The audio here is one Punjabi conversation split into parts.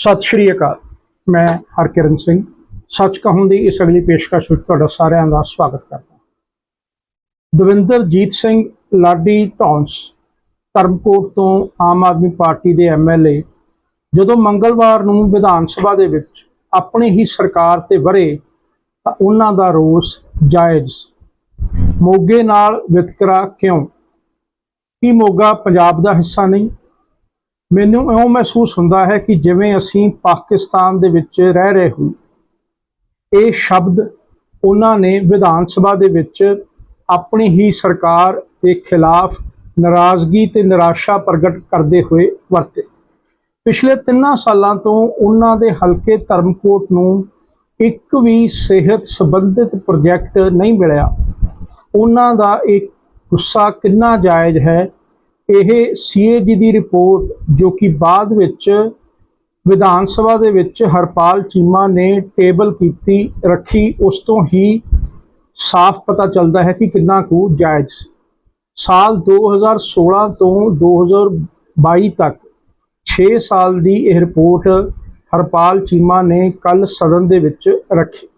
ਸਤਿ ਸ਼੍ਰੀ ਅਕਾਲ। ਮੈਂ ਹਰਕਿਰਨ ਸਿੰਘ। ਸੱਚ ਕਹੂੰ ਦੀ ਇਸ ਅਗਲੀ ਪੇਸ਼ਕਸ਼ ਵਿੱਚ ਤੁਹਾਡਾ ਸਾਰਿਆਂ ਦਾ ਸਵਾਗਤ ਕਰਦਾ ਦਵਿੰਦਰਜੀਤ ਸਿੰਘ ਲਾਡੀ ਟੌਂਸ ਧਰਮਕੋਟ ਤੋਂ ਆਮ ਆਦਮੀ ਪਾਰਟੀ ਦੇ ਐਮਐਲਏ ਜਦੋਂ ਮੰਗਲਵਾਰ ਨੂੰ ਵਿਧਾਨ ਸਭਾ ਦੇ ਵਿੱਚ ਆਪਣੀ ਹੀ ਸਰਕਾਰ ਤੇ ਵਰੇ ਤਾਂ ਉਹਨਾਂ ਦਾ ਰੋਸ ਜਾਇਜ਼ ਸੀ। ਮੋਗੇ ਨਾਲ ਵਿਤਕਰਾ ਕਿਉਂ? ਕੀ ਮੋਗਾ ਪੰਜਾਬ ਦਾ ਹਿੱਸਾ ਨਹੀਂ? ਮੈਨੂੰ ਇਉਂ ਮਹਿਸੂਸ ਹੁੰਦਾ ਹੈ ਕਿ ਜਿਵੇਂ ਅਸੀਂ ਪਾਕਿਸਤਾਨ ਦੇ ਵਿੱਚ ਰਹਿ ਰਹੇ ਹਾਂ ਇਹ ਸ਼ਬਦ ਉਹਨਾਂ ਨੇ ਵਿਧਾਨ ਸਭਾ ਦੇ ਵਿੱਚ ਆਪਣੀ ਹੀ ਸਰਕਾਰ ਦੇ ਖਿਲਾਫ ਨਾਰਾਜ਼ਗੀ ਤੇ ਨਿਰਾਸ਼ਾ ਪ੍ਰਗਟ ਕਰਦੇ ਹੋਏ ਵਰਤੇ। ਪਿਛਲੇ 3 ਸਾਲਾਂ ਤੋਂ ਉਹਨਾਂ ਦੇ ਹਲਕੇ ਧਰਮਕੋਟ ਨੂੰ ਇੱਕ ਵੀ ਸਿਹਤ ਸੰਬੰਧਿਤ ਪ੍ਰੋਜੈਕਟ ਨਹੀਂ ਮਿਲਿਆ। ਉਹਨਾਂ ਦਾ ਇਹ ਗੁੱਸਾ ਕਿੰਨਾ ਜਾਇਜ਼ ਹੈ ਇਹ ਸੀਏਜੀ ਦੀ ਰਿਪੋਰਟ ਜੋ ਕਿ ਬਾਅਦ ਵਿੱਚ ਵਿਧਾਨ ਸਭਾ ਦੇ ਵਿੱਚ ਹਰਪਾਲ ਚੀਮਾ ਨੇ ਟੇਬਲ ਕੀਤੀ, ਰੱਖੀ, ਉਸ ਤੋਂ ਹੀ ਸਾਫ਼ ਪਤਾ ਚੱਲਦਾ ਹੈ ਕਿ ਕਿੰਨਾ ਕੁ ਜਾਇਜ਼ ਸੀ। ਸਾਲ 2016 ਤੋਂ 2022 ਤੱਕ 6 ਸਾਲ ਦੀ ਇਹ ਰਿਪੋਰਟ ਹਰਪਾਲ ਚੀਮਾ ਨੇ ਕੱਲ ਸਦਨ ਦੇ ਵਿੱਚ ਰੱਖੀ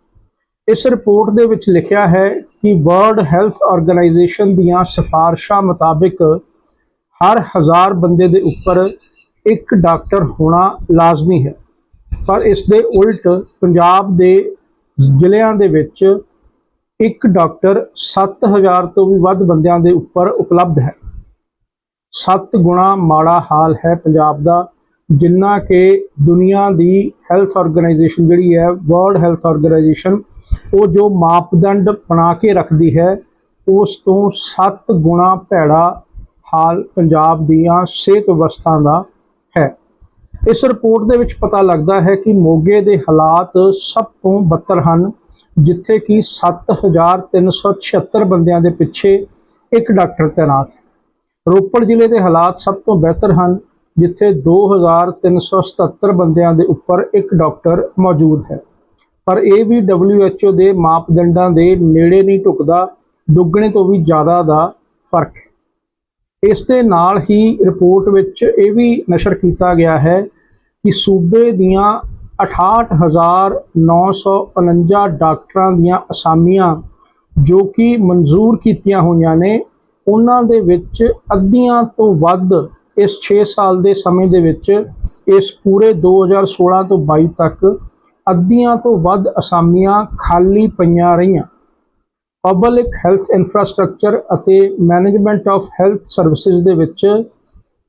ਇਸ ਰਿਪੋਰਟ ਦੇ ਵਿੱਚ ਲਿਖਿਆ ਹੈ ਕਿ ਵਰਲਡ ਹੈਲਥ ਆਰਗੇਨਾਈਜੇਸ਼ਨ ਦੀਆਂ ਸਿਫਾਰਸ਼ਾਂ ਮੁਤਾਬਿਕ ਹਰ ਹਜ਼ਾਰ ਬੰਦੇ ਦੇ ਉੱਪਰ ਇੱਕ ਡਾਕਟਰ ਹੋਣਾ ਲਾਜ਼ਮੀ ਹੈ। ਪਰ ਇਸ ਦੇ ਉਲਟ ਪੰਜਾਬ ਦੇ ਜ਼ਿਲ੍ਹਿਆਂ ਦੇ ਵਿੱਚ ਇੱਕ ਡਾਕਟਰ 7000 ਤੋਂ ਵੀ ਵੱਧ ਬੰਦਿਆਂ ਦੇ ਉੱਪਰ ਉਪਲਬਧ ਹੈ। 7 ਗੁਣਾ ਮਾੜਾ ਹਾਲ ਹੈ ਪੰਜਾਬ ਦਾ, ਜਿੰਨਾ ਕਿ ਦੁਨੀਆ ਦੀ ਹੈਲਥ ਆਰਗੇਨਾਈਜੇਸ਼ਨ ਜਿਹੜੀ ਹੈ, ਵਰਲਡ ਹੈਲਥ ਆਰਗੇਨਾਈਜੇਸ਼ਨ, ਉਹ ਜੋ ਮਾਪਦੰਡ ਬਣਾ ਕੇ ਰੱਖਦੀ ਹੈ, ਉਸ ਤੋਂ 7 ਗੁਣਾ ਭੈੜਾ ਹਾਲ ਪੰਜਾਬ ਦੀਆਂ ਸਿਹਤ ਵਿਵਸਥਾ ਦਾ ਹੈ। ਇਸ ਰਿਪੋਰਟ ਦੇ ਵਿੱਚ ਪਤਾ ਲੱਗਦਾ ਹੈ ਕਿ ਮੋਗੇ ਦੇ ਹਾਲਾਤ ਸਭ ਤੋਂ ਬੱਤਰ ਹਨ, ਜਿੱਥੇ ਕਿ 7376 ਬੰਦਿਆਂ ਦੇ ਪਿੱਛੇ ਇੱਕ ਡਾਕਟਰ ਤੈਨਾਤ ਹੈ। ਰੋਪੜ ਜ਼ਿਲ੍ਹੇ ਦੇ ਹਾਲਾਤ ਸਭ ਤੋਂ ਬਿਹਤਰ ਹਨ, ਜਿੱਥੇ 2377 ਬੰਦਿਆਂ ਦੇ ਉੱਪਰ ਇੱਕ ਡਾਕਟਰ ਮੌਜੂਦ ਹੈ। ਪਰ ਇਹ ਵੀ WHO ਦੇ ਮਾਪਦੰਡਾਂ ਦੇ ਨੇੜੇ ਨਹੀਂ ਢੁਕਦਾ, ਦੁੱਗਣੇ ਤੋਂ ਵੀ ਜ਼ਿਆਦਾ ਦਾ ਫ਼ਰਕ ਹੈ। ਇਸ ਦੇ ਨਾਲ ਹੀ ਰਿਪੋਰਟ ਵਿੱਚ ਇਹ ਵੀ ਨਸ਼ਰ ਕੀਤਾ ਗਿਆ ਹੈ ਕਿ ਸੂਬੇ ਦੀਆਂ 68949 ਡਾਕਟਰਾਂ ਦੀਆਂ ਅਸਾਮੀਆਂ ਜੋ ਕਿ ਮਨਜ਼ੂਰ ਕੀਤੀਆਂ ਹੋਈਆਂ ਨੇ, ਉਹਨਾਂ ਦੇ ਵਿੱਚ ਅੱਧੀਆਂ ਤੋਂ ਵੱਧ ਇਸ 6 ਸਾਲ ਦੇ ਸਮੇਂ ਦੇ ਵਿੱਚ, ਇਸ ਪੂਰੇ 2016 ਤੋਂ 22 ਤੱਕ ਅੱਧੀਆਂ ਤੋਂ ਵੱਧ ਅਸਾਮੀਆਂ ਖਾਲੀ ਪਈਆਂ ਰਹੀਆਂ। ਪਬਲਿਕ ਹੈਲਥ ਇਨਫਰਾਸਟ੍ਰਕਚਰ ਅਤੇ ਮੈਨੇਜਮੈਂਟ ਆਫ ਹੈਲਥ ਸਰਵਿਸਿਜ਼ ਦੇ ਵਿੱਚ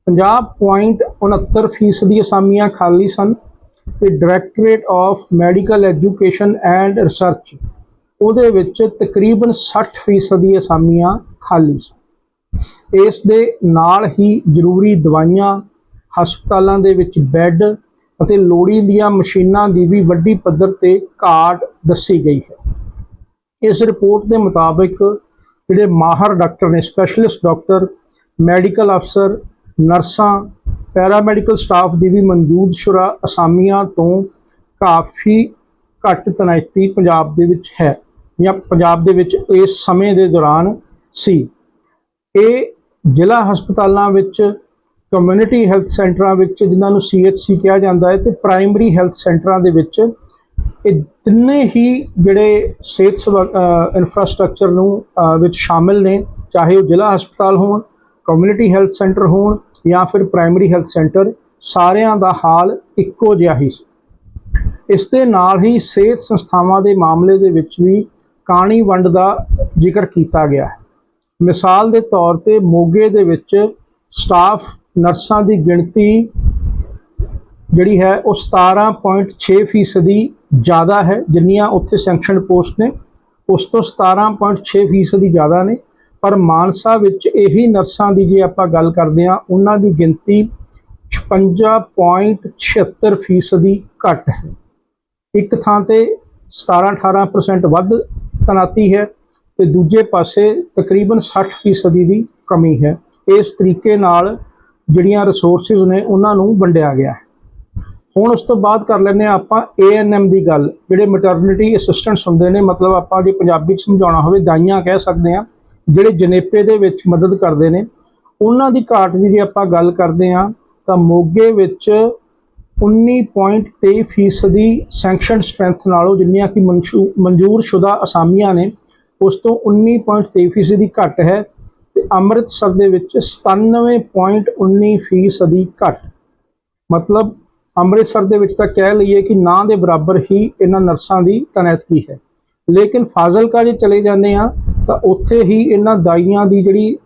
50.69% ਫੀਸਦੀ ਅਸਾਮੀਆਂ ਖਾਲੀ ਸਨ ਤੇ directorate of medical education and research ਉਹਦੇ ਵਿੱਚ ਤਕਰੀਬਨ 60% ਫੀਸਦੀ ਅਸਾਮੀਆਂ ਖਾਲੀ ਸਨ। ਇਸ ਦੇ ਨਾਲ ਹੀ ਜ਼ਰੂਰੀ ਦਵਾਈਆਂ, ਹਸਪਤਾਲਾਂ ਦੇ ਵਿੱਚ ਬੈੱਡ ਅਤੇ ਲੋੜੀਂਦੀਆਂ ਮਸ਼ੀਨਾਂ ਦੀ ਵੀ ਵੱਡੀ ਪੱਧਰ ਤੇ ਘਾਟ ਦੱਸੀ ਗਈ ਹੈ। ਇਸ ਰਿਪੋਰਟ ਦੇ ਮੁਤਾਬਿਕ ਜਿਹੜੇ ਮਾਹਰ ਡਾਕਟਰ ਨੇ ਸਪੈਸ਼ਲਿਸਟ ਡਾਕਟਰ ਮੈਡੀਕਲ ਅਫਸਰ ਨਰਸਾਂ ਪੈਰਾਮੈਡੀਕਲ ਸਟਾਫ ਦੀ ਵੀ ਮੌਜੂਦ ਸ਼ੁਰਾ ਅਸਾਮੀਆਂ ਤੋਂ ਕਾਫੀ ਘੱਟ ਤਨਾਇਤੀ ਪੰਜਾਬ ਦੇ ਵਿੱਚ ਹੈ ਜਾਂ ਪੰਜਾਬ ਦੇ ਵਿੱਚ ਇਸ ਸਮੇਂ ਦੇ ਦੌਰਾਨ ਸੀ। ਇਹ ਜ਼ਿਲ੍ਹਾ ਹਸਪਤਾਲਾਂ ਵਿੱਚ ਕਮਿਊਨਿਟੀ ਹੈਲਥ ਸੈਂਟਰਾਂ ਵਿੱਚ ਜਿਨ੍ਹਾਂ ਨੂੰ ਸੀਐਚਸੀ ਕਿਹਾ ਜਾਂਦਾ ਹੈ ਤੇ ਪ੍ਰਾਇਮਰੀ ਹੈਲਥ ਸੈਂਟਰਾਂ ਦੇ ਵਿੱਚ ਇਹ ਤਿੰਨੇ ਹੀ ਜਿਹੜੇ ਸਿਹਤ ਇਨਫਰਾਸਟ੍ਰਕਚਰ ਨੂੰ ਵਿੱਚ ਸ਼ਾਮਿਲ ਨੇ, ਚਾਹੇ ਉਹ ਜ਼ਿਲ੍ਹਾ ਹਸਪਤਾਲ ਹੋਣ ਕਮਿਊਨਿਟੀ ਹੈਲਥ ਸੈਂਟਰ ਹੋਣ ਜਾਂ ਫਿਰ ਪ੍ਰਾਇਮਰੀ ਹੈਲਥ ਸੈਂਟਰ ਸਾਰਿਆਂ ਦਾ ਹਾਲ ਇੱਕੋ ਜਿਹਾ ਹੀ ਸੀ। ਇਸ ਦੇ ਨਾਲ ਹੀ ਸਿਹਤ ਸੰਸਥਾਵਾਂ ਦੇ ਮਾਮਲੇ ਦੇ ਵਿੱਚ ਵੀ ਕਾਣੀ ਵੰਡ ਦਾ ਜ਼ਿਕਰ ਕੀਤਾ ਗਿਆ ਹੈ। ਮਿਸਾਲ ਦੇ ਤੌਰ ਤੇ ਮੋਗੇ ਦੇ ਵਿੱਚ ਸਟਾਫ ਨਰਸਾਂ ਦੀ ਗਿਣਤੀ ਜਿਹੜੀ ਹੈ ਉਹ 17.6 ਫੀਸਦੀ ਜ਼ਿਆਦਾ ਹੈ, ਜਿੰਨੀਆਂ ਉੱਥੇ ਸੈਂਕਸ਼ਨ ਪੋਸਟ ਨੇ, ਉਸ ਤੋਂ 17.6 ਫੀਸਦੀ ਜ਼ਿਆਦਾ ਨੇ। ਪਰ ਮਾਨਸਾ ਵਿੱਚ ਇਹੀ ਨਰਸਾਂ ਦੀ ਜੇ ਆਪਾਂ ਗੱਲ ਕਰਦੇ ਹਾਂ, ਉਹਨਾਂ ਦੀ ਗਿਣਤੀ 56.76 ਫੀਸਦੀ ਘੱਟ ਹੈ। ਇੱਕ ਥਾਂ ਤੇ 17-18% ਵੱਧ ਤਨਾਤੀ ਹੈ ਤੇ ਦੂਜੇ ਪਾਸੇ ਤਕਰੀਬਨ 60 ਫੀਸਦੀ ਦੀ ਕਮੀ ਹੈ। ਇਸ ਤਰੀਕੇ ਨਾਲ ਜਿਹੜੀਆਂ ਰਿਸੋਰਸਿਸ ਨੇ, ਉਹਨਾਂ ਨੂੰ ਵੰਡਿਆ ਗਿਆ ਹੈ। ਹੁਣ ਉਸ ਤੋਂ ਬਾਅਦ ਕਰ ਲੈਂਦੇ ਹਾਂ ਆਪਾਂ ਏਐਨਐਮ ਦੀ ਗੱਲ। ਜਿਹੜੇ ਮੈਟਰਨਿਟੀ ਅਸਿਸਟੈਂਟਸ ਹੁੰਦੇ ਨੇ, ਮਤਲਬ ਆਪਾਂ ਜੇ ਪੰਜਾਬੀ ਚ ਸਮਝਾਉਣਾ ਹੋਵੇ, ਦਾਈਆਂ ਕਹਿ ਸਕਦੇ ਹਾਂ, ਜਿਹੜੇ ਜਨੇਪੇ ਦੇ ਵਿੱਚ ਮਦਦ ਕਰਦੇ ਨੇ, ਉਹਨਾਂ ਦੀ ਘਾਟ ਦੀ ਜੇ ਆਪਾਂ ਗੱਲ ਕਰਦੇ ਹਾਂ, ਤਾਂ ਮੋਗੇ ਵਿੱਚ 19.23 ਫੀਸਦੀ ਸੈਂਕਸ਼ਨ ਸਟਰੈਂਥ ਨਾਲੋਂ ਜਿੰਨੀਆਂ ਕਿ ਮਨਸ਼ੂ- ਮਨਜ਼ੂਰ ਸ਼ੁਦਾ ਅਸਾਮੀਆਂ ਨੇ, ਉਸ ਤੋਂ 19.23 ਫੀਸਦੀ ਘੱਟ ਹੈ ਤੇ ਅੰਮ੍ਰਿਤਸਰ ਦੇ ਵਿੱਚ 97.19 ਫੀਸਦੀ ਘੱਟ। ਮਤਲਬ ਅੰਮ੍ਰਿਤਸਰ ਦੇ ਵਿੱਚ ਤਾਂ ਕਹਿ ਲਈਏ ਕਿ ਨਾਂ ਦੇ ਬਰਾਬਰ ਹੀ ਇਹਨਾਂ ਨਰਸਾਂ ਦੀ ਤੈਨਾਤਗੀ ਹੈ ਲੇਕਿਨ ਫਾਜ਼ਿਲਕਾ ਜੇ ਚਲੇ ਜਾਂਦੇ ਆ ਤਾਂ ਉੱਥੇ ਹੀ ਇਹਨਾਂ ਦਾਈਆਂ ਦੀ ਜਿਹੜੀ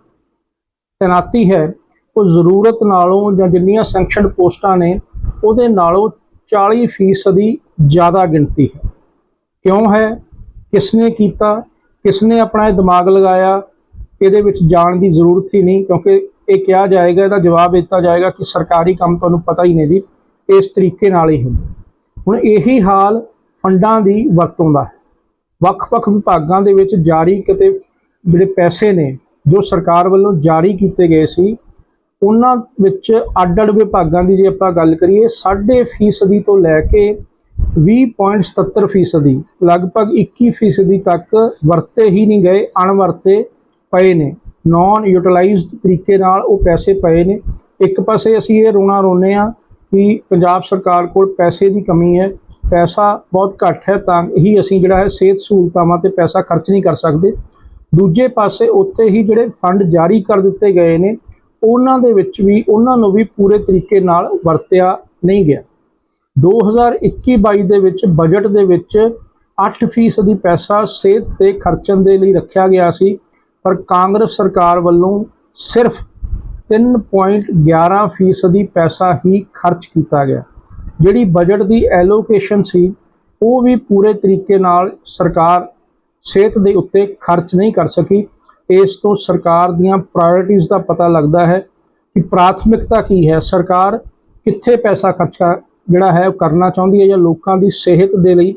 ਤੈਨਾਤੀ ਹੈ, ਉਹ ਜ਼ਰੂਰਤ ਨਾਲੋਂ ਜਾਂ ਜਿੰਨੀਆਂ ਸੈਂਕਸ਼ਨ ਪੋਸਟਾਂ ਨੇ, ਉਹਦੇ ਨਾਲੋਂ 40 ਫੀਸਦੀ ਜ਼ਿਆਦਾ ਗਿਣਤੀ ਹੈ। ਕਿਉਂ ਹੈ? ਕਿਸਨੇ ਕੀਤਾ? ਕਿਸਨੇ ਆਪਣਾ ਇਹ ਦਿਮਾਗ ਲਗਾਇਆ? ਇਹਦੇ ਵਿੱਚ ਜਾਣ ਦੀ ਜ਼ਰੂਰਤ ਹੀ ਨਹੀਂ, ਕਿਉਂਕਿ ਇਹ ਕਿਹਾ ਜਾਏਗਾ, ਇਹਦਾ ਜਵਾਬ ਦਿੱਤਾ ਜਾਏਗਾ ਕਿ ਸਰਕਾਰੀ ਕੰਮ ਤੁਹਾਨੂੰ ਪਤਾ ਹੀ ਨਹੀਂ ਜੀ। ਇਸ ਤਰੀਕੇ ਨਾਲ ਹੀ ਹੁੰਦਾ ਹੁਣ ਇਹੀ ਹਾਲ ਫੰਡਾਂ ਦੀ ਵਰਤੋਂ ਦਾ ਹੈ। ਵੱਖ-ਵੱਖ ਵਿਭਾਗਾਂ ਦੇ ਵਿੱਚ ਜਾਰੀ ਕਿਤੇ ਜਿਹੜੇ ਪੈਸੇ ਨੇ, ਜੋ ਸਰਕਾਰ ਵੱਲੋਂ ਜਾਰੀ ਕੀਤੇ ਗਏ ਸੀ, ਉਹਨਾਂ ਵਿੱਚ ਅੱਡ-ਅੱਡ ਵਿਭਾਗਾਂ ਦੀ ਜੇ ਆਪਾਂ ਗੱਲ ਕਰੀਏ 6.5 ਫੀਸਦੀ ਤੋਂ ਲੈ ਕੇ 20.77 ਫੀਸਦੀ, ਲਗਭਗ 21 ਫੀਸਦੀ ਤੱਕ ਵਰਤੇ ਹੀ ਨਹੀਂ ਗਏ, ਅਣਵਰਤੇ ਪਏ ਨੇ। ਨਾਨ ਯੂਟਿਲਾਈਜ਼ਡ ਤਰੀਕੇ ਨਾਲ ਉਹ ਪੈਸੇ ਪਏ ਨੇ। ਇੱਕ ਪਾਸੇ ਅਸੀਂ ਇਹ ਰੋਣਾ ਰੋਨੇ ਆ ਕਿ ਪੰਜਾਬ ਸਰਕਾਰ ਕੋਲ ਪੈਸੇ ਦੀ ਕਮੀ ਹੈ, ਪੈਸਾ ਬਹੁਤ ਘੱਟ ਹੈ ਤਾਂ ਹੀ ਅਸੀਂ ਜਿਹੜਾ ਹੈ ਸਿਹਤ ਸਹੂਲਤਾਵਾਂ ਤੇ ਪੈਸਾ ਖਰਚ ਨਹੀਂ ਕਰ ਸਕਦੇ। ਦੂਜੇ ਪਾਸੇ ਉੱਥੇ ਹੀ ਜਿਹੜੇ ਫੰਡ ਜਾਰੀ ਕਰ ਦਿੱਤੇ ਗਏ ਨੇ, ਉਹਨਾਂ ਦੇ ਵਿੱਚ ਵੀ ਉਹਨਾਂ ਨੂੰ ਵੀ ਪੂਰੇ ਤਰੀਕੇ ਨਾਲ ਵਰਤਿਆ ਨਹੀਂ ਗਿਆ। 2021-22 ਦੇ ਵਿੱਚ ਬਜਟ ਦੇ ਵਿੱਚ 8% ਦੀ ਪੈਸਾ ਸਿਹਤ ਤੇ ਖਰਚਣ ਦੇ ਲਈ ਰੱਖਿਆ ਗਿਆ ਸੀ, ਪਰ ਕਾਂਗਰਸ ਸਰਕਾਰ ਵੱਲੋਂ ਸਿਰਫ 3.11 ਫੀਸਦੀ ਪੈਸਾ ਹੀ ਖਰਚ ਕੀਤਾ ਗਿਆ। ਜਿਹੜੀ ਬਜਟ ਦੀ ਐਲੋਕੇਸ਼ਨ ਸੀ, ਉਹ ਵੀ ਪੂਰੇ ਤਰੀਕੇ ਨਾਲ ਸਰਕਾਰ ਸਿਹਤ ਦੇ ਉੱਤੇ ਖਰਚ ਨਹੀਂ ਕਰ ਸਕੀ। ਇਸ ਤੋਂ ਸਰਕਾਰ ਦੀਆਂ ਪ੍ਰਾਇੋਰਟੀਆਂ ਦਾ ਪਤਾ ਲੱਗਦਾ ਹੈ ਕਿ ਪ੍ਰਾਥਮਿਕਤਾ ਕੀ ਹੈ। ਸਰਕਾਰ ਕਿੱਥੇ ਪੈਸਾ ਖਰਚਾ ਜਿਹੜਾ ਹੈ ਉਹ ਕਰਨਾ ਚਾਹੁੰਦੀ ਹੈ ਜਾਂ ਲੋਕਾਂ ਦੀ ਸਿਹਤ ਦੇ ਲਈ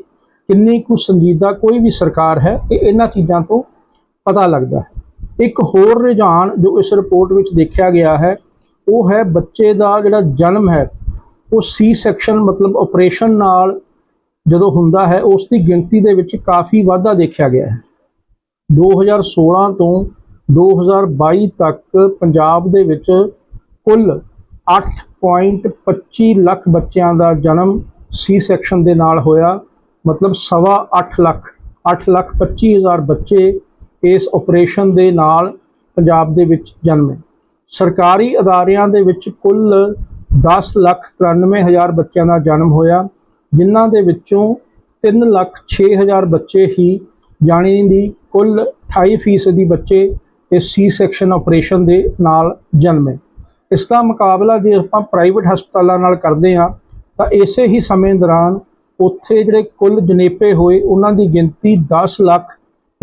ਕਿੰਨੀ ਕੁ ਸੰਜੀਦਾ ਕੋਈ ਵੀ ਸਰਕਾਰ ਹੈ, ਇਹ ਇਹਨਾਂ ਚੀਜ਼ਾਂ ਤੋਂ ਪਤਾ ਲੱਗਦਾ ਹੈ। ਇੱਕ ਹੋਰ ਰੁਝਾਨ ਜੋ ਇਸ ਰਿਪੋਰਟ ਵਿੱਚ ਦੇਖਿਆ ਗਿਆ ਹੈ, ਉਹ ਹੈ ਬੱਚੇ ਦਾ ਜਿਹੜਾ ਜਨਮ ਹੈ, ਉਹ ਸੀ ਸੈਕਸ਼ਨ ਮਤਲਬ ਆਪਰੇਸ਼ਨ ਨਾਲ ਜਦੋਂ ਹੁੰਦਾ ਹੈ, ਉਸ ਦੀ ਗਿਣਤੀ ਦੇ ਵਿੱਚ ਕਾਫੀ ਵਾਧਾ ਦੇਖਿਆ ਗਿਆ ਹੈ। 2016 ਤੋਂ 2022 ਤੱਕ ਪੰਜਾਬ ਦੇ ਵਿੱਚ ਕੁੱਲ 8.25 ਲੱਖ ਬੱਚਿਆਂ ਦਾ ਜਨਮ ਸੀ ਸੈਕਸ਼ਨ ਦੇ ਨਾਲ ਹੋਇਆ, ਮਤਲਬ ਸਵਾ 8 ਲੱਖ 8 ਲੱਖ 25 ਹਜ਼ਾਰ ਬੱਚੇ ਇਸ ਆਪਰੇਸ਼ਨ ਦੇ ਨਾਲ ਪੰਜਾਬ ਦੇ ਵਿੱਚ ਜਨਮੇ। ਸਰਕਾਰੀ ਅਦਾਰਿਆਂ ਦੇ ਵਿੱਚ ਕੁੱਲ 10 ਲੱਖ 93 ਹਜ਼ਾਰ ਬੱਚਿਆਂ ਦਾ ਜਨਮ ਹੋਇਆ, ਜਿਨ੍ਹਾਂ ਦੇ ਵਿੱਚੋਂ 3 ਲੱਖ 6 ਹਜ਼ਾਰ ਬੱਚੇ ਹੀ ਜਾਣੀ ਦੀ ਕੁੱਲ 28 ਫੀਸਦੀ ਬੱਚੇ ਇਸ ਸੀ ਸੈਕਸ਼ਨ ਆਪਰੇਸ਼ਨ ਦੇ ਨਾਲ ਜਨਮੇ। ਇਸ ਦਾ ਮੁਕਾਬਲਾ ਜੇ ਆਪਾਂ ਪ੍ਰਾਈਵੇਟ ਹਸਪਤਾਲਾਂ ਨਾਲ ਕਰਦੇ ਹਾਂ, ਤਾਂ ਇਸੇ ਹੀ ਸਮੇਂ ਦੌਰਾਨ ਉੱਥੇ ਜਿਹੜੇ ਕੁੱਲ ਜਨੇਪੇ ਹੋਏ, ਉਹਨਾਂ ਦੀ ਗਿਣਤੀ 10 ਲੱਖ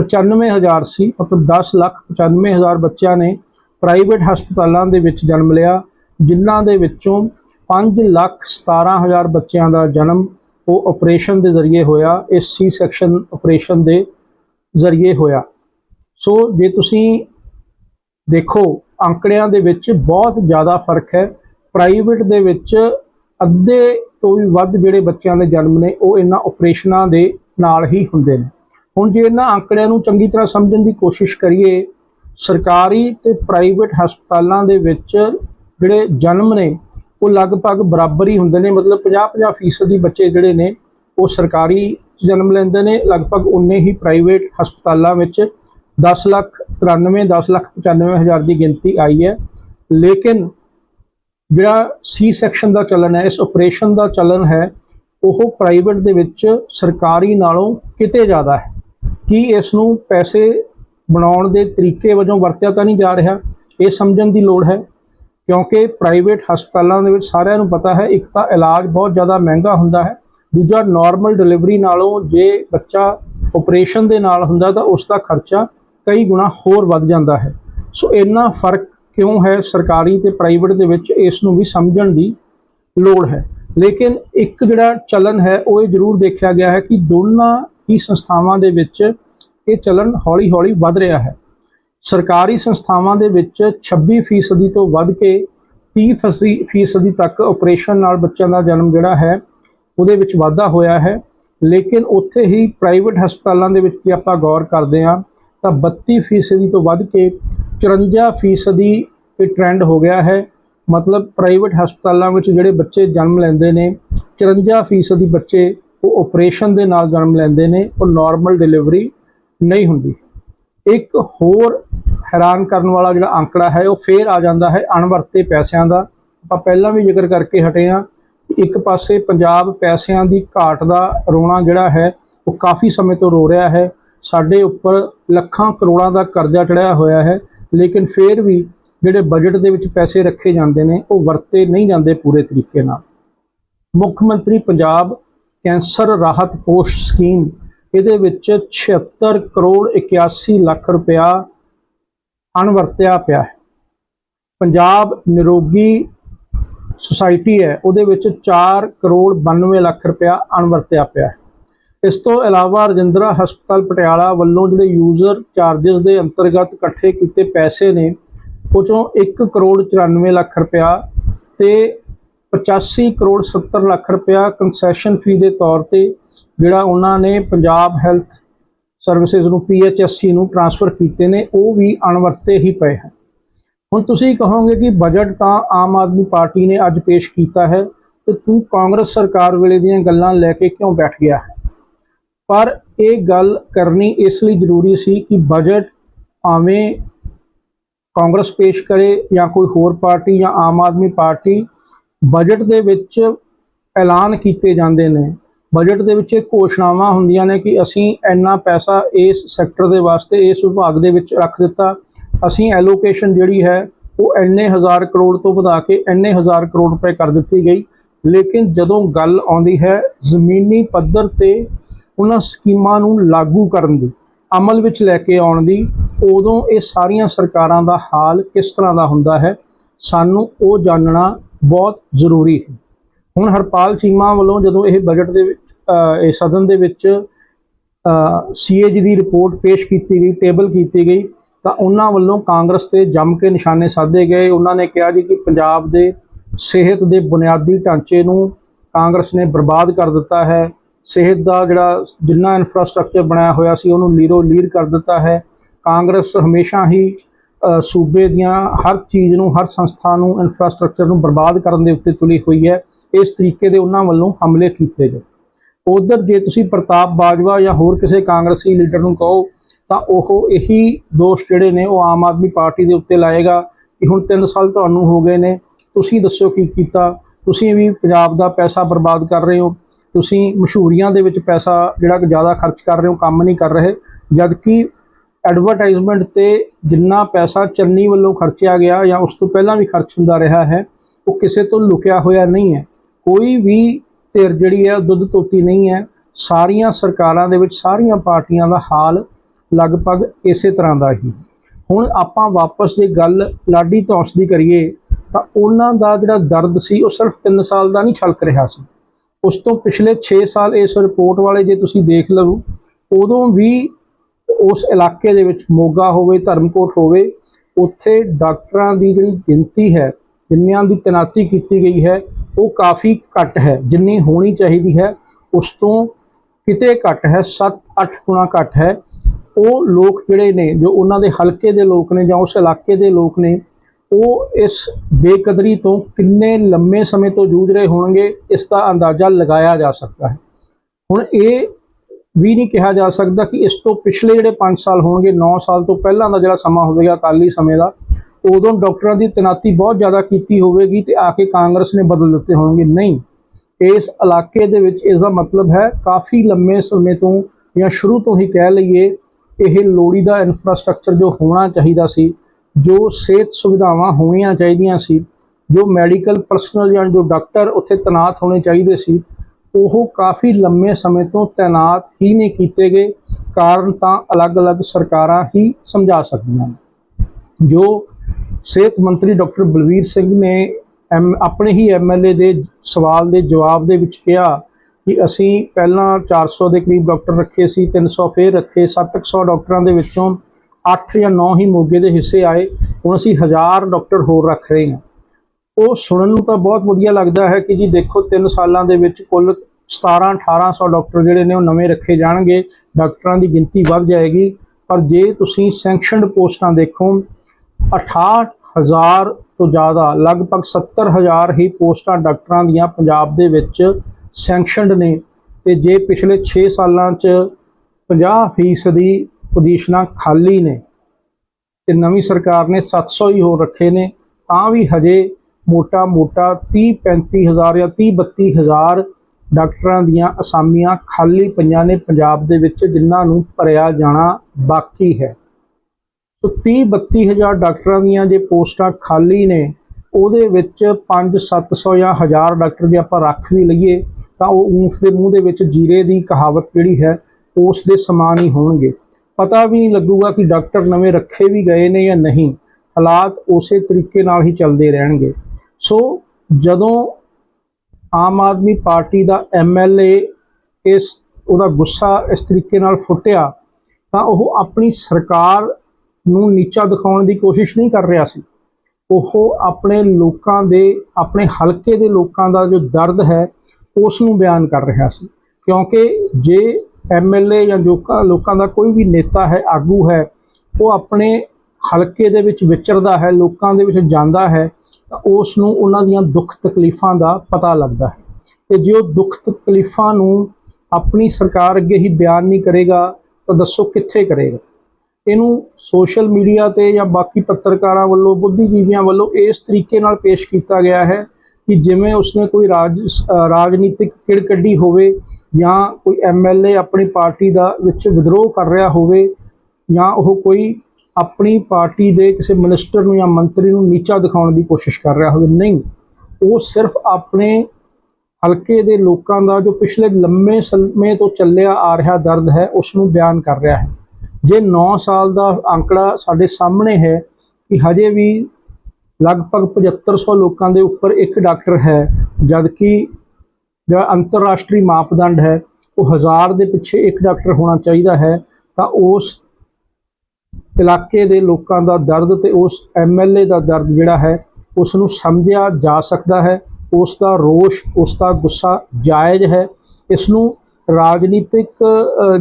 95 ਹਜ਼ਾਰ ਸੀ ਮਤਲਬ 10 ਲੱਖ 95 ਹਜ਼ਾਰ ਬੱਚਿਆਂ ਨੇ ਪ੍ਰਾਈਵੇਟ ਹਸਪਤਾਲਾਂ ਦੇ ਵਿੱਚ ਜਨਮ ਲਿਆ, ਜਿਨ੍ਹਾਂ ਦੇ ਵਿੱਚੋਂ 5 ਲੱਖ 17 ਹਜ਼ਾਰ ਬੱਚਿਆਂ ਦਾ ਜਨਮ ਉਹ ਆਪਰੇਸ਼ਨ ਦੇ ਜ਼ਰੀਏ ਹੋਇਆ ਇਸ ਸੀ ਸੈਕਸ਼ਨ ਆਪਰੇਸ਼ਨ ਦੇ ਜ਼ਰੀਏ ਹੋਇਆ। ਸੋ ਜੇ ਤੁਸੀਂ ਦੇਖੋ, ਅੰਕੜਿਆਂ ਦੇ ਵਿੱਚ ਬਹੁਤ ਜ਼ਿਆਦਾ ਫ਼ਰਕ ਹੈ। ਪ੍ਰਾਈਵੇਟ ਦੇ ਵਿੱਚ ਅੱਧੇ ਤੋਂ ਵੀ ਵੱਧ ਜਿਹੜੇ ਬੱਚਿਆਂ ਦੇ ਜਨਮ ਨੇ, ਉਹ ਇਹਨਾਂ ਆਪਰੇਸ਼ਨਾਂ ਦੇ ਨਾਲ ਹੀ ਹੁੰਦੇ ਨੇ। ਹੁਣ ਜੇ ਇਹਨਾਂ ਅੰਕੜਿਆਂ ਨੂੰ ਚੰਗੀ ਤਰ੍ਹਾਂ ਸਮਝਣ ਦੀ ਕੋਸ਼ਿਸ਼ ਕਰੀਏ, ਸਰਕਾਰੀ ਤੇ ਪ੍ਰਾਈਵੇਟ ਹਸਪਤਾਲਾਂ ਦੇ ਵਿੱਚ ਜਿਹੜੇ ਜਨਮ ਨੇ, ਉਹ ਲਗਭਗ ਬਰਾਬਰ ਹੀ ਹੁੰਦੇ ਨੇ, ਮਤਲਬ 50-50 ਫੀਸਦੀ ਬੱਚੇ ਜਿਹੜੇ ਨੇ, ਉਹ ਸਰਕਾਰੀ ਜਨਮ ਲੈਂਦੇ ਨੇ, ਲਗਭਗ ਉਨੇ ਹੀ ਪ੍ਰਾਈਵੇਟ ਹਸਪਤਾਲਾਂ ਵਿੱਚ 10 ਲੱਖ 93 10 ਲੱਖ 95 ਹਜ਼ਾਰ ਦੀ ਗਿਣਤੀ ਆਈ ਹੈ। ਲੇਕਿਨ ਜਿਹੜਾ ਸੀ ਸੈਕਸ਼ਨ ਦਾ ਚੱਲਣ ਹੈ, ਇਸ ਆਪਰੇਸ਼ਨ ਦਾ ਚੱਲਣ ਹੈ, ਉਹ ਪ੍ਰਾਈਵੇਟ ਦੇ ਵਿੱਚ ਸਰਕਾਰੀ ਨਾਲੋਂ ਕਿਤੇ ਜ਼ਿਆਦਾ ਹੈ। ਕੀ ਇਸ ਨੂੰ ਪੈਸੇ ਬਣਾਉਣ ਦੇ ਤਰੀਕੇ ਵਜੋਂ ਵਰਤਿਆ ਤਾਂ ਨਹੀਂ ਜਾ ਰਿਹਾ? ਇਹ ਸਮਝਣ ਦੀ ਲੋੜ ਹੈ, ਕਿਉਂਕਿ ਪ੍ਰਾਈਵੇਟ ਹਸਪਤਾਲਾਂ ਦੇ ਵਿੱਚ ਸਾਰਿਆਂ ਨੂੰ ਪਤਾ ਹੈ, ਇੱਕ ਤਾਂ ਇਲਾਜ ਬਹੁਤ ਜ਼ਿਆਦਾ ਮਹਿੰਗਾ ਹੁੰਦਾ ਹੈ, ਦੂਜਾ ਨਾਰਮਲ ਡਿਲੀਵਰੀ ਨਾਲੋਂ ਜੇ ਬੱਚਾ ਆਪਰੇਸ਼ਨ ਦੇ ਨਾਲ ਹੁੰਦਾ ਤਾਂ ਉਸ ਦਾ ਖਰਚਾ ਕਈ ਗੁਣਾ ਹੋਰ ਵੱਧ ਜਾਂਦਾ ਹੈ। ਸੋ ਇੰਨਾ ਫ਼ਰਕ ਕਿਉਂ ਹੈ ਸਰਕਾਰੀ ਤੇ ਪ੍ਰਾਈਵੇਟ ਦੇ ਵਿੱਚ, ਇਸ ਨੂੰ ਵੀ ਸਮਝਣ ਦੀ ਲੋੜ ਹੈ। ਲੇਕਿਨ ਇੱਕ ਜਿਹੜਾ ਚਲਨ ਹੈ, ਉਹ ਇਹ ਜ਼ਰੂਰ ਦੇਖਿਆ ਗਿਆ ਹੈ ਕਿ ਦੋਨਾਂ ਹੀ ਸੰਸਥਾਵਾਂ ਦੇ ਵਿੱਚ ਇਹ ਚਲਨ ਹੌਲੀ-ਹੌਲੀ ਵੱਧ ਰਿਹਾ ਹੈ। ਸਰਕਾਰੀ ਸੰਸਥਾਵਾਂ ਦੇ ਵਿੱਚ 26 ਫੀਸਦੀ ਤੋਂ ਵੱਧ ਕੇ 30 ਫੀਸਦੀ ਫੀਸਦੀ ਤੱਕ ਆਪਰੇਸ਼ਨ ਨਾਲ ਬੱਚਿਆਂ ਦਾ ਜਨਮ ਜਿਹੜਾ ਹੈ, ਉਹਦੇ ਵਿੱਚ ਵਾਧਾ ਹੋਇਆ ਹੈ। ਲੇਕਿਨ ਉੱਥੇ ਹੀ ਪ੍ਰਾਈਵੇਟ ਹਸਪਤਾਲਾਂ ਦੇ ਵਿੱਚ ਜੇ ਆਪਾਂ ਗੌਰ ਕਰਦੇ ਹਾਂ, ਤਾਂ 32 ਫੀਸਦੀ ਤੋਂ ਵੱਧ ਕੇ 54 ਫੀਸਦੀ ਇਹ ਟ੍ਰੈਂਡ ਹੋ ਗਿਆ ਹੈ। ਮਤਲਬ ਪ੍ਰਾਈਵੇਟ ਹਸਪਤਾਲਾਂ ਵਿੱਚ ਜਿਹੜੇ ਬੱਚੇ ਜਨਮ ਲੈਂਦੇ ਨੇ 54% ਬੱਚੇ ਉਹ ਆਪਰੇਸ਼ਨ ਦੇ ਨਾਲ ਜਨਮ ਲੈਂਦੇ ਨੇ, ਉਹ ਨਾਰਮਲ ਡਿਲੀਵਰੀ ਨਹੀਂ ਹੁੰਦੀ। ਇੱਕ ਹੋਰ ਹੈਰਾਨ ਕਰਨ ਵਾਲਾ ਜਿਹੜਾ ਅੰਕੜਾ ਹੈ, ਉਹ ਫੇਰ ਆ ਜਾਂਦਾ ਹੈ ਅਣਵਰਤੇ ਪੈਸਿਆਂ ਦਾ। ਆਪਾਂ ਪਹਿਲਾਂ ਵੀ ਜ਼ਿਕਰ ਕਰਕੇ ਹਟੇ ਹਾਂ ਕਿ ਇੱਕ ਪਾਸੇ ਪੰਜਾਬ ਪੈਸਿਆਂ ਦੀ ਘਾਟ ਦਾ ਰੋਣਾ ਜਿਹੜਾ ਹੈ, ਉਹ ਕਾਫੀ ਸਮੇਂ ਤੋਂ ਰੋ ਰਿਹਾ ਹੈ। ਸਾਡੇ ਉੱਪਰ ਲੱਖਾਂ ਕਰੋੜਾਂ ਦਾ ਕਰਜ਼ਾ ਚੜਿਆ ਹੋਇਆ ਹੈ, ਲੇਕਿਨ ਫੇਰ ਵੀ ਜਿਹੜੇ ਬਜਟ ਦੇ ਵਿੱਚ ਪੈਸੇ ਰੱਖੇ ਜਾਂਦੇ ਨੇ, ਉਹ ਵਰਤੇ ਨਹੀਂ ਜਾਂਦੇ ਪੂਰੇ ਤਰੀਕੇ ਨਾਲ। ਮੁੱਖ ਮੰਤਰੀ ਪੰਜਾਬ ਕੈਂਸਰ ਰਾਹਤ ਕੋਸ਼ ਸਕੀਮ। ਇਹਦੇ ਵਿੱਚ 76 ਕਰੋੜ 81 ਲੱਖ ਰੁਪਇਆ ਅਣਵਰਤਿਆ ਪਿਆ ਹੈ। ਪੰਜਾਬ ਨਿਰੋਗੀ ਸੁਸਾਇਟੀ ਹੈ, ਉਹਦੇ ਵਿੱਚ 4 ਕਰੋੜ 92 ਲੱਖ ਰੁਪਇਆ ਅਣਵਰਤਿਆ ਪਿਆ ਹੈ। ਇਸ ਤੋਂ ਇਲਾਵਾ ਰਜਿੰਦਰਾ ਹਸਪਤਾਲ ਪਟਿਆਲਾ ਵੱਲੋਂ ਜਿਹੜੇ ਯੂਜ਼ਰ ਚਾਰजेस ਦੇ ਅੰਤਰਗਤ ਇਕੱਠੇ ਕੀਤੇ ਪੈਸੇ ਨੇ, ਉਹ ਚੋਂ 1 ਕਰੋੜ 94 ਲੱਖ ਰੁਪਇਆ ਤੇ 85 ਕਰੋੜ 70 ਲੱਖ ਰੁਪਇਆ ਕੰਸੈਸ਼ਨ ਫੀ ਦੇ ਤੌਰ ਤੇ ਜਿਹੜਾ ਉਹਨਾਂ ਨੇ ਪੰਜਾਬ ਹੈਲਥ ਸਰਵਿਸਿਜ਼ ਨੂੰ PHSC ਨੂੰ ਟ੍ਰਾਂਸਫਰ ਕੀਤੇ ਨੇ, ਉਹ ਵੀ ਅਣਵਰਤੇ ਹੀ ਪਏ ਹਨ। ਹੁਣ ਤੁਸੀਂ ਕਹੋਗੇ ਕਿ ਬਜਟ ਤਾਂ ਆਮ ਆਦਮੀ ਪਾਰਟੀ ਨੇ ਅੱਜ ਪੇਸ਼ ਕੀਤਾ ਹੈ, ਤੇ ਤੂੰ ਕਾਂਗਰਸ ਸਰਕਾਰ ਵੇਲੇ ਦੀਆਂ ਗੱਲਾਂ ਲੈ ਕੇ ਕਿਉਂ ਬੈਠ ਗਿਆ ਹੈ? ਪਰ ਇਹ ਗੱਲ ਕਰਨੀ ਇਸ ਲਈ ਜ਼ਰੂਰੀ ਸੀ ਕਿ ਬਜਟ ਭਾਵੇਂ ਕਾਂਗਰਸ ਪੇਸ਼ ਕਰੇ ਜਾਂ ਕੋਈ ਹੋਰ ਪਾਰਟੀ ਜਾਂ ਆਮ ਆਦਮੀ ਪਾਰਟੀ ਬਜਟ ਦੇ ਵਿੱਚ ਐਲਾਨ ਕੀਤੇ ਜਾਂਦੇ ਨੇ। ਬਜਟ ਦੇ ਵਿੱਚ ਇਹ ਘੋਸ਼ਣਾਵਾਂ ਹੁੰਦੀਆਂ ਨੇ ਕਿ ਅਸੀਂ ਇੰਨਾ ਪੈਸਾ ਇਸ ਸੈਕਟਰ ਦੇ ਵਾਸਤੇ, ਇਸ ਵਿਭਾਗ ਦੇ ਵਿੱਚ ਰੱਖ ਦਿੱਤਾ। ਅਸੀਂ ਐਲੋਕੇਸ਼ਨ ਜਿਹੜੀ ਹੈ, ਉਹ ਇੰਨੇ ਹਜ਼ਾਰ ਕਰੋੜ ਤੋਂ ਵਧਾ ਕੇ ਇੰਨੇ ਹਜ਼ਾਰ ਕਰੋੜ ਰੁਪਏ ਕਰ ਦਿੱਤੀ ਗਈ। ਲੇਕਿਨ ਜਦੋਂ ਗੱਲ ਆਉਂਦੀ ਹੈ ਜ਼ਮੀਨੀ ਪੱਧਰ ਤੇ, ਉਹਨਾਂ ਸਕੀਮਾਂ ਨੂੰ ਲਾਗੂ ਕਰਨ ਦੀ, ਅਮਲ ਵਿੱਚ ਲੈ ਕੇ ਆਉਣ ਦੀ, ਉਦੋਂ ਇਹ ਸਾਰੀਆਂ ਸਰਕਾਰਾਂ ਦਾ ਹਾਲ ਕਿਸ ਤਰ੍ਹਾਂ ਦਾ ਹੁੰਦਾ ਹੈ, ਸਾਨੂੰ ਉਹ ਜਾਣਨਾ ਬਹੁਤ ਜ਼ਰੂਰੀ ਹੈ। ਹੁਣ ਹਰਪਾਲ ਚੀਮਾ ਵੱਲੋਂ ਜਦੋਂ ਇਹ ਬਜਟ ਦੇ ਵਿੱਚ ਇਹ ਸਦਨ ਦੇ ਵਿੱਚ ਸੀਏਜੀ ਦੀ ਰਿਪੋਰਟ ਪੇਸ਼ ਕੀਤੀ ਗਈ ਟੇਬਲ ਕੀਤੀ ਗਈ, ਤਾਂ ਉਹਨਾਂ ਵੱਲੋਂ ਕਾਂਗਰਸ ਤੇ ਜੰਮ ਕੇ ਨਿਸ਼ਾਨੇ ਸਾਧੇ ਗਏ। ਉਹਨਾਂ ਨੇ ਕਿਹਾ ਜੀ ਕਿ ਪੰਜਾਬ ਦੇ ਸਿਹਤ ਦੇ ਬੁਨਿਆਦੀ ਢਾਂਚੇ ਨੂੰ ਕਾਂਗਰਸ ਨੇ ਬਰਬਾਦ ਕਰ ਦਿੱਤਾ ਹੈ। ਸਿਹਤ ਦਾ ਜਿਹੜਾ ਜਿੰਨਾ ਇਨਫਰਾਸਟ੍ਰਕਚਰ ਬਣਾਇਆ ਹੋਇਆ ਸੀ, ਉਹਨੂੰ ਲੀਰੋ ਲੀਰ ਕਰ ਦਿੱਤਾ ਹੈ। ਕਾਂਗਰਸ ਹਮੇਸ਼ਾ ਹੀ ਸੂਬੇ ਦੀਆਂ ਹਰ ਚੀਜ਼ ਨੂੰ, ਹਰ ਸੰਸਥਾ ਨੂੰ ਇਨਫਰਾਸਟ੍ਰਕਚਰ ਨੂੰ ਬਰਬਾਦ ਕਰਨ ਦੇ ਉੱਤੇ ਤੁਲੀ ਹੋਈ ਹੈ। ਇਸ ਤਰੀਕੇ ਦੇ ਉਹਨਾਂ ਵੱਲੋਂ ਹਮਲੇ ਕੀਤੇ ਗਏ। ਉਧਰ ਜੇ ਤੁਸੀਂ ਪ੍ਰਤਾਪ ਬਾਜਵਾ ਜਾਂ ਹੋਰ ਕਿਸੇ ਕਾਂਗਰਸੀ ਲੀਡਰ ਨੂੰ ਕਹੋ, ਤਾਂ ਉਹ ਇਹੀ ਦੋਸ਼ ਜਿਹੜੇ ਨੇ, ਉਹ ਆਮ ਆਦਮੀ ਪਾਰਟੀ ਦੇ ਉੱਤੇ ਲਾਏਗਾ ਕਿ ਹੁਣ 3 ਸਾਲ ਤੁਹਾਨੂੰ ਹੋ ਗਏ ਨੇ, ਤੁਸੀਂ ਦੱਸੋ ਕੀ ਕੀਤਾ। ਤੁਸੀਂ ਵੀ ਪੰਜਾਬ ਦਾ ਪੈਸਾ ਬਰਬਾਦ ਕਰ ਰਹੇ ਹੋ। ਤੁਸੀਂ ਮਸ਼ਹੂਰੀਆਂ ਦੇ ਵਿੱਚ ਪੈਸਾ ਜਿਹੜਾ ਕਿ ਜ਼ਿਆਦਾ ਖਰਚ ਕਰ ਰਹੇ ਹੋ, ਕੰਮ ਨਹੀਂ ਕਰ ਰਹੇ। ਜਦ ਕਿ ਐਡਵਰਟਾਈਜ਼ਮੈਂਟ ਤੇ ਜਿੰਨਾ ਪੈਸਾ ਚੰਨੀ ਵੱਲੋਂ ਖਰਚਿਆ ਗਿਆ ਜਾਂ ਉਸ ਤੋਂ ਪਹਿਲਾਂ ਵੀ ਖਰਚ ਹੁੰਦਾ ਰਿਹਾ ਹੈ, ਉਹ ਕਿਸੇ ਤੋਂ ਲੁਕਿਆ ਹੋਇਆ ਨਹੀਂ ਹੈ। ਕੋਈ ਵੀ ਧਿਰ ਜਿਹੜੀ ਹੈ, ਉਹ ਦੁੱਧ ਤੋਤੀ ਨਹੀਂ ਹੈ। ਸਾਰੀਆਂ ਸਰਕਾਰਾਂ ਦੇ ਵਿੱਚ ਸਾਰੀਆਂ ਪਾਰਟੀਆਂ ਦਾ ਹਾਲ ਲਗਭਗ ਇਸੇ ਤਰ੍ਹਾਂ ਦਾ ਹੀ। ਹੁਣ ਆਪਾਂ ਵਾਪਸ ਜੇ ਗੱਲ ਲਾਡੀ ਧੌਂਸ ਦੀ ਕਰੀਏ, ਤਾਂ ਉਹਨਾਂ ਦਾ ਜਿਹੜਾ ਦਰਦ ਸੀ, ਉਹ ਸਿਰਫ 3 ਸਾਲ ਦਾ ਨਹੀਂ ਛਲਕ ਰਿਹਾ ਸੀ। ਉਸ ਤੋਂ ਪਿਛਲੇ 6 ਸਾਲ ਇਸ ਰਿਪੋਰਟ ਵਾਲੇ ਜੇ ਤੁਸੀਂ ਦੇਖ ਲਵੋ, ਉਦੋਂ ਵੀ ਉਸ ਇਲਾਕੇ ਦੇ ਵਿੱਚ ਮੋਗਾ ਹੋਵੇ, ਧਰਮਕੋਟ ਹੋਵੇ, ਉੱਥੇ ਡਾਕਟਰਾਂ ਦੀ ਜਿਹੜੀ ਗਿਣਤੀ ਹੈ, ਜਿੰਨਿਆਂ ਦੀ ਤੈਨਾਤੀ ਕੀਤੀ ਗਈ ਹੈ, ਉਹ ਕਾਫੀ ਘੱਟ ਹੈ। ਜਿੰਨੀ ਹੋਣੀ ਚਾਹੀਦੀ ਹੈ, ਉਸ ਤੋਂ ਕਿਤੇ ਘੱਟ ਹੈ 7-8 ਗੁਣਾ ਘੱਟ ਹੈ। ਉਹ ਲੋਕ ਜਿਹੜੇ ਨੇ, ਜੋ ਉਹਨਾਂ ਦੇ ਹਲਕੇ ਦੇ ਲੋਕ ਨੇ ਜਾਂ ਉਸ ਇਲਾਕੇ ਦੇ ਲੋਕ ਨੇ, ਉਹ ਇਸ ਬੇਕਦਰੀ ਤੋਂ ਕਿੰਨੇ ਲੰਮੇ ਸਮੇਂ ਤੋਂ ਜੂਝ ਰਹੇ ਹੋਣਗੇ, ਇਸ ਦਾ ਅੰਦਾਜ਼ਾ ਲਗਾਇਆ ਜਾ ਸਕਦਾ ਹੈ। ਹੁਣ ਇਹ ਵੀ ਨਹੀਂ ਕਿਹਾ ਜਾ ਸਕਦਾ ਕਿ ਇਸ ਤੋਂ ਪਿਛਲੇ ਜਿਹੜੇ 5 ਸਾਲ ਹੋਣਗੇ 9 ਸਾਲ ਤੋਂ ਪਹਿਲਾਂ ਦਾ ਜਿਹੜਾ ਸਮਾਂ ਹੋਵੇਗਾ ਅਕਾਲੀ ਸਮੇਂ ਦਾ, ਉਦੋਂ ਡਾਕਟਰਾਂ ਦੀ ਤੈਨਾਤੀ ਬਹੁਤ ਜ਼ਿਆਦਾ ਕੀਤੀ ਹੋਵੇਗੀ ਤੇ ਆ ਕੇ ਕਾਂਗਰਸ ਨੇ ਬਦਲ ਦਿੱਤੇ ਹੋਣਗੇ। ਨਹੀਂ, ਇਸ ਇਲਾਕੇ ਦੇ ਵਿੱਚ ਇਸ ਦਾ ਮਤਲਬ ਹੈ ਕਾਫੀ ਲੰਮੇ ਸਮੇਂ ਤੋਂ ਜਾਂ ਸ਼ੁਰੂ ਤੋਂ ਹੀ ਕਹਿ ਲਈਏ, ਇਹ ਲੋੜੀ ਦਾ ਇਨਫਰਾਸਟ੍ਰਕਚਰ ਜੋ ਹੋਣਾ ਚਾਹੀਦਾ ਸੀ, ਜੋ ਸਿਹਤ ਸੁਵਿਧਾਵਾਂ ਹੋਣੀਆਂ ਚਾਹੀਦੀਆਂ ਸੀ, ਜੋ ਮੈਡੀਕਲ ਪਰਸਨਲ ਜਾਂ ਜੋ ਡਾਕਟਰ ਉੱਥੇ ਤੈਨਾਤ ਹੋਣੇ ਚਾਹੀਦੇ ਸੀ ਉਹ ਕਾਫੀ ਲੰਮੇ ਸਮੇਂ ਤੋਂ ਤੈਨਾਤ ਹੀ ਨਹੀਂ ਕੀਤੇ ਗਏ, ਕਾਰਨ ਤਾਂ ਅਲੱਗ-ਅਲੱਗ ਸਰਕਾਰਾਂ ਹੀ ਸਮਝਾ ਸਕਦੀਆਂ ਨੇ। ਜੋ ਸਿਹਤ ਮੰਤਰੀ ਡਾਕਟਰ ਬਲਵੀਰ ਸਿੰਘ ਨੇ ਐਮ, ਆਪਣੇ ਹੀ ਐਮਐਲਏ ਦੇ ਸਵਾਲ ਦੇ ਜਵਾਬ ਦੇ ਵਿੱਚ ਕਿਹਾ ਕਿ ਅਸੀਂ ਪਹਿਲਾਂ 400 ਦੇ ਕਰੀਬ ਡਾਕਟਰ ਰੱਖੇ ਸੀ 300 ਫੇਰ ਰੱਖੇ 700 ਡਾਕਟਰਾਂ ਦੇ ਵਿੱਚੋਂ 8 ਜਾਂ 9 ਹੀ ਮੋਗੇ ਦੇ ਹਿੱਸੇ ਆਏ, ਹੁਣ ਅਸੀਂ 1000 ਡਾਕਟਰ ਹੋਰ ਰੱਖ ਰਹੇ ਹਾਂ। ਉਹ ਸੁਣਨ ਨੂੰ ਤਾਂ ਬਹੁਤ ਵਧੀਆ ਲੱਗਦਾ ਹੈ ਕਿ ਜੀ ਦੇਖੋ 3 ਸਾਲਾਂ ਦੇ ਵਿੱਚ ਕੁੱਲ 17 1800 ਡਾਕਟਰ ਜਿਹੜੇ ਨੇ ਉਹ ਨਵੇਂ ਰੱਖੇ ਜਾਣਗੇ। ਡਾਕਟਰਾਂ ਦੀ ਗਿਣਤੀ ਵੱਧ ਜਾਏਗੀ। ਪਰ ਜੇ ਤੁਸੀਂ ਸੈਂਕਸ਼ਨਡ ਪੋਸਟਾਂ ਦੇਖੋ 68000 ਤੋਂ ਜ਼ਿਆਦਾ, ਲਗਭਗ 70000 ਹੀ ਪੋਸਟਾਂ ਡਾਕਟਰਾਂ ਦੀਆਂ ਪੰਜਾਬ ਦੇ ਵਿੱਚ ਸੈਂਕਸ਼ਨਡ ਨੇ। ਤੇ ਜੇ ਪਿਛਲੇ 6 ਸਾਲਾਂ 'ਚ 50% ਦੀ ਪੋਜੀਸ਼ਨਾਂ ਖਾਲੀ ਨੇ, ਤੇ ਨਵੀਂ ਸਰਕਾਰ ਨੇ 700 ਹੀ ਹੋਰ ਰੱਖੇ ਨੇ, ਤਾਂ ਵੀ ਹਜੇ ਮੋਟਾ ਮੋਟਾ 30 35000 ਜਾਂ 30 32000 ਡਾਕਟਰਾਂ ਦੀਆਂ ਅਸਾਮੀਆਂ ਖਾਲੀ ਪਈਆਂ ਨੇ ਪੰਜਾਬ ਦੇ ਵਿੱਚ, ਜਿਨ੍ਹਾਂ ਨੂੰ ਭਰਿਆ ਜਾਣਾ ਬਾਕੀ ਹੈ। ਸੋ 30 32000 ਡਾਕਟਰਾਂ ਦੀਆਂ ਜੇ ਪੋਸਟਾਂ ਖਾਲੀ ਨੇ, ਉਹਦੇ ਵਿੱਚ 5 700 ਜਾਂ 1000 ਡਾਕਟਰ ਜੇ ਆਪਾਂ ਰੱਖ ਵੀ ਲਈਏ, ਤਾਂ ਉਹ ਊਂਠ ਦੇ ਮੂੰਹ ਦੇ ਵਿੱਚ ਜੀਰੇ ਦੀ ਕਹਾਵਤ ਜਿਹੜੀ ਹੈ, ਉਸ ਦੇ ਸਮਾਨ ਹੀ ਹੋਣਗੇ। ਪਤਾ ਵੀ ਨਹੀਂ ਲੱਗੂਗਾ ਕਿ ਡਾਕਟਰ ਨਵੇਂ ਰੱਖੇ ਵੀ ਗਏ ਨੇ ਜਾਂ ਨਹੀਂ। ਹਾਲਾਤ ਉਸੇ ਤਰੀਕੇ ਨਾਲ ਹੀ ਚੱਲਦੇ ਰਹਿਣਗੇ। ਸੋ ਜਦੋਂ ਆਮ ਆਦਮੀ ਪਾਰਟੀ ਦਾ ਐਮਐਲਏ ਇਸ ਉਹਦਾ ਗੁੱਸਾ ਇਸ ਤਰੀਕੇ ਨਾਲ ਫੁੱਟਿਆ, ਤਾਂ ਉਹ ਆਪਣੀ ਸਰਕਾਰ ਨੂੰ ਨੀਚਾ ਦਿਖਾਉਣ ਦੀ ਕੋਸ਼ਿਸ਼ ਨਹੀਂ ਕਰ ਰਿਹਾ ਸੀ। ਉਹ ਆਪਣੇ ਲੋਕਾਂ ਦੇ, ਆਪਣੇ ਹਲਕੇ ਦੇ ਲੋਕਾਂ ਦਾ ਜੋ ਦਰਦ ਹੈ, ਉਸ ਨੂੰ ਬਿਆਨ ਕਰ ਰਿਹਾ ਸੀ। ਕਿਉਂਕਿ ਜੇ ਐਮਐਲਏ ਜਾਂ ਲੋਕਾਂ ਲੋਕਾਂ ਦਾ ਕੋਈ ਵੀ ਨੇਤਾ ਹੈ, ਆਗੂ ਹੈ, ਉਹ ਆਪਣੇ ਹਲਕੇ ਦੇ ਵਿੱਚ ਵਿਚਰਦਾ ਹੈ, ਲੋਕਾਂ ਦੇ ਵਿੱਚ ਜਾਂਦਾ ਹੈ ਤਾਂ ਉਸ ਨੂੰ ਉਹਨਾਂ ਦੀਆਂ ਦੁੱਖ ਤਕਲੀਫਾਂ ਦਾ ਪਤਾ ਲੱਗਦਾ ਹੈ। ਤੇ ਜੇ ਉਹ ਦੁੱਖ ਤਕਲੀਫਾਂ ਨੂੰ ਆਪਣੀ ਸਰਕਾਰ ਅੱਗੇ ਹੀ ਬਿਆਨ ਨਹੀਂ ਕਰੇਗਾ, ਤਾਂ ਦੱਸੋ ਕਿੱਥੇ ਕਰੇਗਾ? ਇਹਨੂੰ ਸੋਸ਼ਲ ਮੀਡੀਆ ਤੇ ਜਾਂ ਬਾਕੀ ਪੱਤਰਕਾਰਾਂ ਵੱਲੋਂ, ਬੁੱਧੀਜੀਵੀਆਂ ਵੱਲੋਂ ਇਸ ਤਰੀਕੇ ਨਾਲ ਪੇਸ਼ ਕੀਤਾ ਗਿਆ ਹੈ ਕਿ ਜਿਵੇਂ ਉਸਨੇ ਕੋਈ ਰਾਜ ਰਾਜਨੀਤਿਕ ਕਿੜ ਕੱਢੀ ਹੋਵੇ ਜਾਂ ਕੋਈ ਐਮਐਲਏ ਆਪਣੀ ਪਾਰਟੀ ਦਾ ਵਿੱਚ ਵਿਦਰੋਹ ਕਰ ਰਿਹਾ ਹੋਵੇ ਜਾਂ ਉਹ ਕੋਈ ਆਪਣੀ ਪਾਰਟੀ ਦੇ ਕਿਸੇ ਮਿਨਿਸਟਰ ਨੂੰ ਜਾਂ ਮੰਤਰੀ ਨੂੰ ਨੀਚਾ ਦਿਖਾਉਣ ਦੀ ਕੋਸ਼ਿਸ਼ ਕਰ ਰਿਹਾ ਹੋਵੇ, ਨਹੀਂ। ਉਹ ਸਿਰਫ ਆਪਣੇ ਹਲਕੇ ਦੇ ਲੋਕਾਂ ਦਾ ਜੋ ਪਿਛਲੇ ਲੰਮੇ ਸਮੇਂ ਤੋਂ ਚੱਲਿਆ ਆ ਰਿਹਾ ਦਰਦ ਹੈ, ਉਸ ਨੂੰ ਬਿਆਨ ਕਰ ਰਿਹਾ ਹੈ। ਜੇ 9 ਸਾਲ ਦਾ ਅੰਕੜਾ ਸਾਡੇ ਸਾਹਮਣੇ ਹੈ ਕਿ ਹਜੇ ਵੀ ਲਗਭਗ 7500 ਲੋਕਾਂ ਦੇ ਉੱਪਰ ਇੱਕ ਡਾਕਟਰ ਹੈ, ਜਦਕਿ ਜਿਹੜਾ ਅੰਤਰਰਾਸ਼ਟਰੀ ਮਾਪਦੰਡ ਹੈ, ਉਹ ਹਜ਼ਾਰ ਦੇ ਪਿੱਛੇ ਇੱਕ ਡਾਕਟਰ ਹੋਣਾ ਚਾਹੀਦਾ ਹੈ, ਤਾਂ ਉਸ ਇਲਾਕੇ ਦੇ ਲੋਕਾਂ ਦਾ ਦਰਦ ਤੇ ਉਸ ਐਮਐਲਏ ਦਾ ਦਰਦ ਜਿਹੜਾ ਹੈ ਉਸ ਨੂੰ ਸਮਝਿਆ ਜਾ ਸਕਦਾ ਹੈ। ਉਸ ਦਾ ਰੋਸ਼, ਉਸ ਦਾ ਗੁੱਸਾ ਜਾਇਜ਼ ਹੈ। ਇਸ ਨੂੰ ਰਾਜਨੀਤਿਕ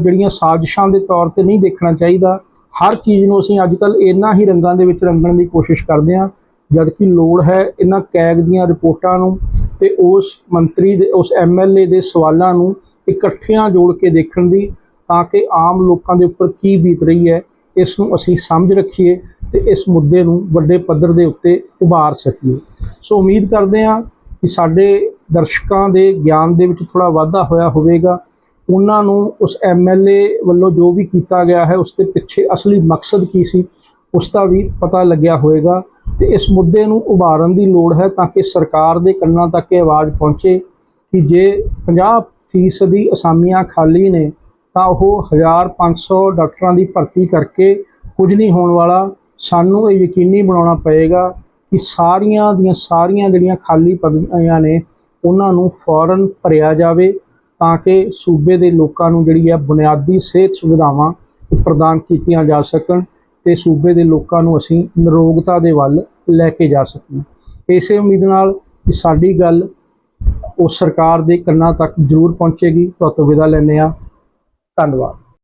ਜਿਹੜੀਆਂ ਸਾਜ਼ਿਸ਼ਾਂ ਦੇ ਤੌਰ ਤੇ ਨਹੀਂ ਦੇਖਣਾ ਚਾਹੀਦਾ। ਹਰ ਚੀਜ਼ ਨੂੰ ਅਸੀਂ ਅੱਜ ਕੱਲ ਇੰਨਾ ਹੀ ਰੰਗਾਂ ਦੇ ਵਿੱਚ ਰੰਗਣ ਦੀ ਕੋਸ਼ਿਸ਼ ਕਰਦੇ ਹਾਂ ਜਦਕਿ ਲੋੜ ਹੈ ਇਹਨਾਂ ਕੈਗ ਦੀਆਂ ਰਿਪੋਰਟਾਂ ਨੂੰ ਤੇ ਉਸ ਮੰਤਰੀ ਦੇ, ਉਸ ਐਮਐਲਏ ਦੇ ਸਵਾਲਾਂ ਨੂੰ ਇਕੱਠਿਆਂ ਜੋੜ ਕੇ ਦੇਖਣ ਦੀ, ਤਾਂ ਕਿ ਆਮ ਲੋਕਾਂ ਦੇ ਉੱਪਰ ਕੀ ਬੀਤ ਰਹੀ ਹੈ। ਇਸ ਨੂੰ ਅਸੀਂ ਸਮਝ ਰੱਖੀਏ ਤੇ ਇਸ ਮੁੱਦੇ ਨੂੰ ਵੱਡੇ ਪੱਧਰ ਦੇ ਉੱਤੇ ਉਭਾਰ ਸਕੀਏ। ਸੋ ਉਮੀਦ ਕਰਦੇ ਹਾਂ ਕਿ ਸਾਡੇ ਦਰਸ਼ਕਾਂ ਦੇ ਗਿਆਨ ਦੇ ਵਿੱਚ ਥੋੜਾ ਵਾਧਾ ਹੋਇਆ ਹੋਵੇਗਾ। ਉਹਨਾਂ ਨੂੰ ਉਸ ਐਮਐਲਏ ਵੱਲੋਂ ਜੋ ਵੀ ਕੀਤਾ ਗਿਆ ਹੈ, ਉਸ ਦੇ ਪਿੱਛੇ ਅਸਲੀ ਮਕਸਦ ਕੀ ਸੀ, ਉਸ ਦਾ ਵੀ ਪਤਾ ਲੱਗਿਆ ਹੋਵੇਗਾ ਤੇ ਇਸ ਮੁੱਦੇ ਨੂੰ ਉਭਾਰਨ ਦੀ ਲੋੜ ਹੈ ਤਾਂ ਕਿ ਸਰਕਾਰ ਦੇ ਕੰਨਾਂ ਤੱਕ ਇਹ ਆਵਾਜ਼ ਪਹੁੰਚੇ ਕਿ ਜੇ 50% ਦੀ ਅਸਾਮੀਆਂ ਖਾਲੀ ਨੇ ਤਾਂ ਉਹ 1500 ਡਾਕਟਰਾਂ ਦੀ ਭਰਤੀ ਕਰਕੇ ਕੁਝ ਨਹੀਂ ਹੋਣ ਵਾਲਾ। ਸਾਨੂੰ ਇਹ ਯਕੀਨੀ ਬਣਾਉਣਾ ਪਏਗਾ ਕਿ ਸਾਰੀਆਂ ਦੀਆਂ ਸਾਰੀਆਂ ਜਿਹੜੀਆਂ ਖਾਲੀ ਪਦਵੀਆਂ ਨੇ, ਉਹਨਾਂ ਨੂੰ ਫੌਰਨ ਭਰਿਆ ਜਾਵੇ ਤਾਂ ਕਿ ਸੂਬੇ ਦੇ ਲੋਕਾਂ ਨੂੰ ਜਿਹੜੀ ਹੈ ਬੁਨਿਆਦੀ ਸਿਹਤ ਸੁਵਿਧਾਵਾਂ ਪ੍ਰਦਾਨ ਕੀਤੀਆਂ ਜਾ ਸਕਣ ਤੇ ਸੂਬੇ ਦੇ ਲੋਕਾਂ ਨੂੰ ਅਸੀਂ ਨਿਰੋਗਤਾ ਦੇ ਵੱਲ ਲੈ ਕੇ ਜਾ ਸਕੀਏ। ਇਸੇ ਉਮੀਦ ਨਾਲ ਕਿ ਸਾਡੀ ਗੱਲ ਉਸ ਸਰਕਾਰ ਦੇ ਕੰਨਾਂ ਤੱਕ ਜ਼ਰੂਰ ਪਹੁੰਚੇਗੀ। ਤੁਹਾਤੋਂ ਵਿਦਾ ਲੈਂਦੇ ਹਾਂ। ਧੰਨਵਾਦ।